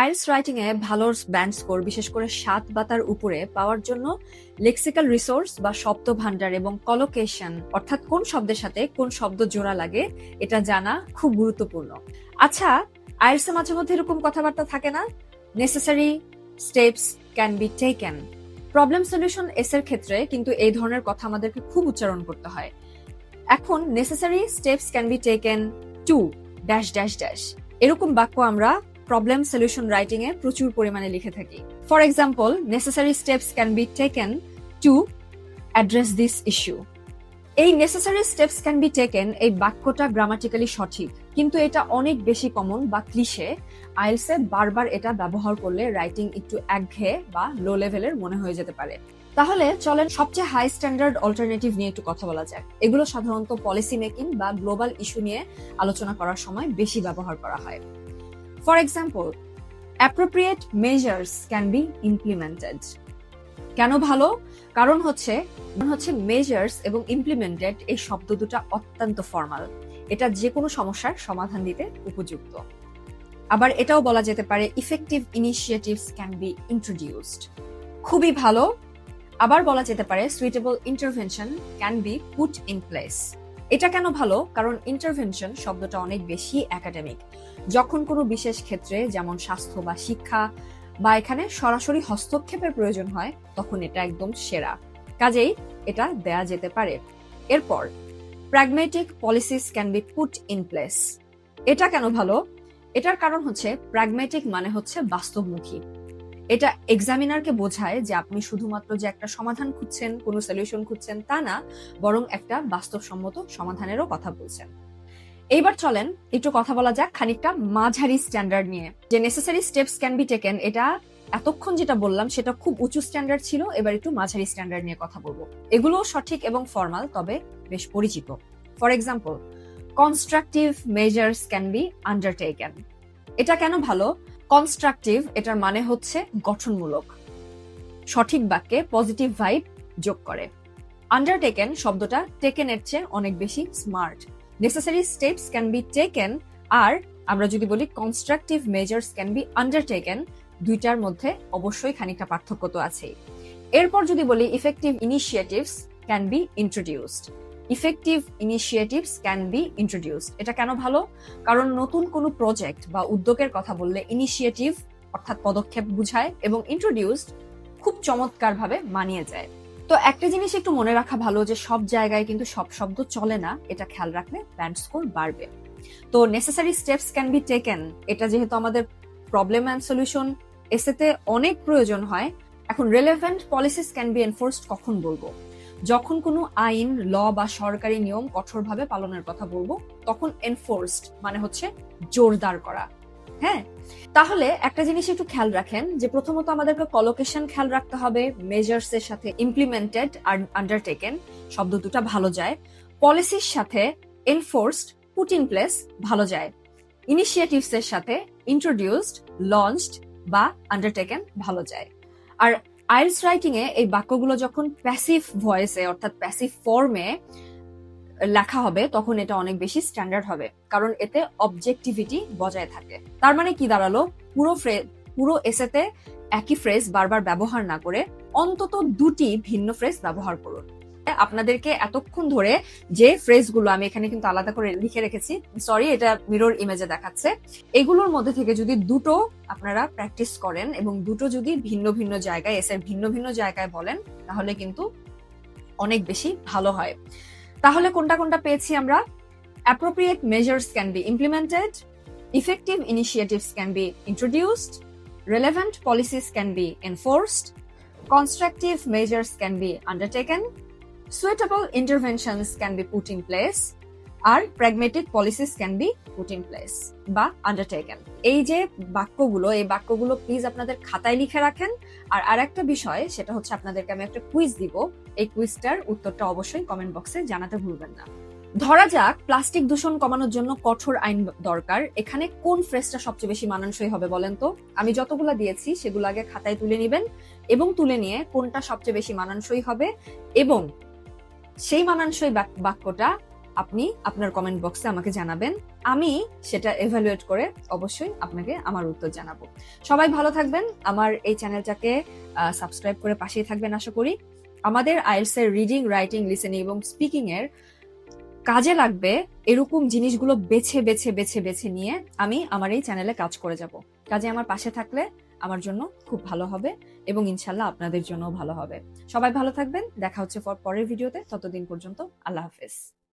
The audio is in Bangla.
আইএলস রাইটিং এ ভালো ব্যান্ড স্কোর, বিশেষ করে সাত বা তার উপরে পাওয়ার জন্য লেক্সিক্যাল রিসোর্স বা শব্দ ভান্ডার এবং কলোকেশন, অর্থাৎ কোন শব্দের সাথে কোন শব্দ জোড়া লাগে, এটা জানা খুব গুরুত্বপূর্ণ। আচ্ছা আইএলস মাঝে মধ্যে এরকম কথাবার্তা থাকে না? Necessary steps can be taken problem solutions এর ক্ষেত্রে কিন্তু এই ধরনের কথা আমাদেরকে খুব উচ্চারণ করতে হয়। এখন necessary steps can be taken to dash dash dash এরকম বাক্য আমরা প্রবলেম সলিউশন রাইটিং এ প্রচুর পরিমাণে লিখে থাকি। For example necessary steps can be taken to address this issue এই necessary steps can be taken এই বাক্যটা গ্রামাটিক্যালি সঠিক, কিন্তু এটা অনেক বেশি কমন বা ক্লিশে আইলসে বারবার এটা ব্যবহার করলে রাইটিং একটু একঘেয়ে বা লো লেভেলের মনে হয়ে যেতে পারে। তাহলে চলেন সবচেয়ে হাই স্ট্যান্ডার্ড অল্টারনেটিভ নিয়ে একটু কথা বলা যাক। এগুলো সাধারণত পলিসি মেকিং বা গ্লোবাল ইস্যু নিয়ে আলোচনা করার সময় বেশি ব্যবহার করা হয়। For example appropriate measures can be implemented কেন ভালো? কারণ হচ্ছে হচ্ছে মেজার্স এবং ইমপ্লিমেন্টেড এই শব্দ দুটা অত্যন্ত ফর্মাল এটা যে কোনো সমস্যার সমাধান দিতে উপযুক্ত। আবার এটাও বলা যেতে পারে effective initiatives can be introduced খুবই ভালো। আবার বলা যেতে পারে suitable intervention can be put in place এটা কেন ভালো? কারণ ইন্টারভেনশন শব্দটা অনেক বেশি একাডেমিক যখন কোনো বিশেষ ক্ষেত্রে, যেমন স্বাস্থ্য বা শিক্ষা, বা এখানে সরাসরি হস্তক্ষেপের প্রয়োজন হয়, তখন এটা একদম সেরা। কাজেই এটা দেয়া যেতে পারে। এরপর pragmatic policies can be put in place এটা কেন ভালো? এটার কারণ হচ্ছে প্র্যাগমেটিক মানে হচ্ছে বাস্তবমুখী। এটা এক্সামিনারকে বোঝায় যে আপনি শুধুমাত্র যে একটা সমাধান খুঁজছেন, কোনো সলিউশন খুঁজছেন তা না, বরং একটা বাস্তবসম্মত সমাধানেরও কথা বলছেন। এইবার চলেন, একটু কথা বলা যাক খানিকটা মাঝারি স্ট্যান্ডার্ড নিয়ে। যে necessary steps can be taken এটা এতক্ষণ যেটা বললাম সেটা খুব উঁচু স্ট্যান্ডার্ড ছিল, এবার একটু মাঝারি স্ট্যান্ডার্ড নিয়ে কথা বলব। এগুলোও সঠিক এবং ফর্মাল তবে বেশ পরিচিত। For example constructive measures can be undertaken এটা কেন ভালো? কনস্ট্রাকটিভ, এটার মানে হচ্ছে গঠনমূলক। সঠিক বাক্যে পজিটিভ ভাইব যোগ করে। আন্ডারটেকেন শব্দটা টেকেন এর চেয়ে অনেক বেশি smart. Necessary steps can be taken আর আমরা যদি বলি constructive measures can be undertaken দুইটার মধ্যে অবশ্যই খানিকটা পার্থক্য তো আছেই। এরপর যদি বলি effective initiatives can be introduced effective initiatives can be introduced এটা কেন ভালো? কারণ নতুন কোনো প্রজেক্ট বা উদ্যোগের কথা বললে ইনিশিয়েটিভ অর্থাৎ পদক্ষেপ বুঝায় এবং ইন্ট্রোডিউসড খুব চমৎকারভাবে মানিয়ে যায়। তো একটা জিনিস একটু মনে রাখা ভালো যে সব জায়গায় কিন্তু সব শব্দ চলে না, এটা খেয়াল রাখলে ব্যান্ড স্কোর বাড়বে। তো necessary steps can be taken এটা যেহেতু আমাদের প্রবলেম অ্যান্ড সলিউশন এসেতে অনেক প্রয়োজন হয়। এখন relevant policies can be enforced কখন বলব? যখন কোনো আইন, ল বা সরকারি নিয়ম কঠোরভাবে পালনের কথা বলব, তখন এনফোর্সড মানে হচ্ছে জোরদার করা। হ্যাঁ? তাহলে একটা জিনিস একটু খেয়াল রাখেন যে প্রথমত আমাদেরকে কলোকেশন খেয়াল রাখতে হবে মেজার্স এর সাথে ইমপ্লিমেন্টেড আর আন্ডারটেকেন শব্দ দুটা ভালো যায়। পলিসির সাথে এনফোর্সড পুট ইন প্লেস ভালো যায়। ইনিশিয়েটিভস এর সাথে ইন্ট্রোডিউসড লঞ্চড বা আন্ডারটেকেন ভালো যায়। আর আইলস রাইটিং এ এই বাক্যগুলো যখন প্যাসিভ ভয়েসে অর্থাৎ প্যাসিভ ফর্মে লেখা হবে, তখন এটা অনেক বেশি স্ট্যান্ডার্ড হবে, কারণ এতে অবজেক্টিভিটি বজায় থাকে। তার মানে কি দাঁড়াল? পুরো পুরো এসেতে একই ফ্রেজ বারবার ব্যবহার না করে অন্তত দুটি ভিন্ন ফ্রেজ ব্যবহার করুন। আপনাদেরকে এতক্ষণ ধরে যে ফ্রেজগুলো আমি এখানে কিন্তু আলাদা করে লিখে রেখেছি সরি এটা মিরর ইমেজে দেখাচ্ছে। এগুলোর মধ্যে থেকে যদি দুটো আপনারা প্র্যাকটিস করেন এবং দুটো যদি ভিন্ন ভিন্ন জায়গায় এসের ভিন্ন ভিন্ন জায়গায় বলেন তাহলে কিন্তু অনেক বেশি ভালো হয়। তাহলে কোনটা কোনটা পেয়েছি আমরা? Appropriate measures can be implemented effective initiatives can be introduced relevant policies can be enforced, constructive measures can be undertaken, suitable interventions can be put in place, আর pragmatic policies can be put in place বা undertaken. এই যে বাক্যগুলো এই বাক্যগুলো প্লিজ আপনাদের খাতায় লিখে রাখেন। আর আরেকটা বিষয় সেটা হচ্ছে আপনাদেরকে আমি একটা কুইজ দিব। এই কুইজটার উত্তরটা অবশ্যই কমেন্ট বক্সে জানাতে ভুলবেন না। ধরা যাক প্লাস্টিক দূষণ কমানোর জন্য কঠোর আইন দরকার। এখানে কোন ফ্রেজটা সবচেয়ে বেশি মানানসই হবে বলেন তো? আমি যতগুলো দিয়েছি সেগুলো আগে খাতায় তুলে নেবেন এবং তুলে নিয়ে কোনটা সবচেয়ে বেশি মানানসই হবে এবং সেই মানানসই বাক্যটা আপনি আপনার কমেন্ট বক্সে আমাকে জানাবেন। আমি সেটা এভালুয়েট করে অবশ্যই আপনাকে আমার উত্তর জানাব। সবাই ভালো থাকবেন। আমার এই চ্যানেলটাকে সাবস্ক্রাইব করে পাশেই থাকবেন আশা করি। আমাদের আইএলস এর রিডিং রাইটিং লিসেনিং এবং স্পিকিং এর কাজে লাগবে এরকম জিনিসগুলো বেছে বেছে বেছে বেছে নিয়ে আমি আমার এই চ্যানেলে কাজ করে যাব। কাজে আমার পাশে থাকলে আমার জন্য খুব ভালো হবে এবং ইনশাল্লাহ আপনাদের জন্য ভালো হবে। সবাই ভালো থাকবেন। দেখা হচ্ছে পরের ভিডিওতে। ততদিন পর্যন্ত আল্লাহ হাফেজ।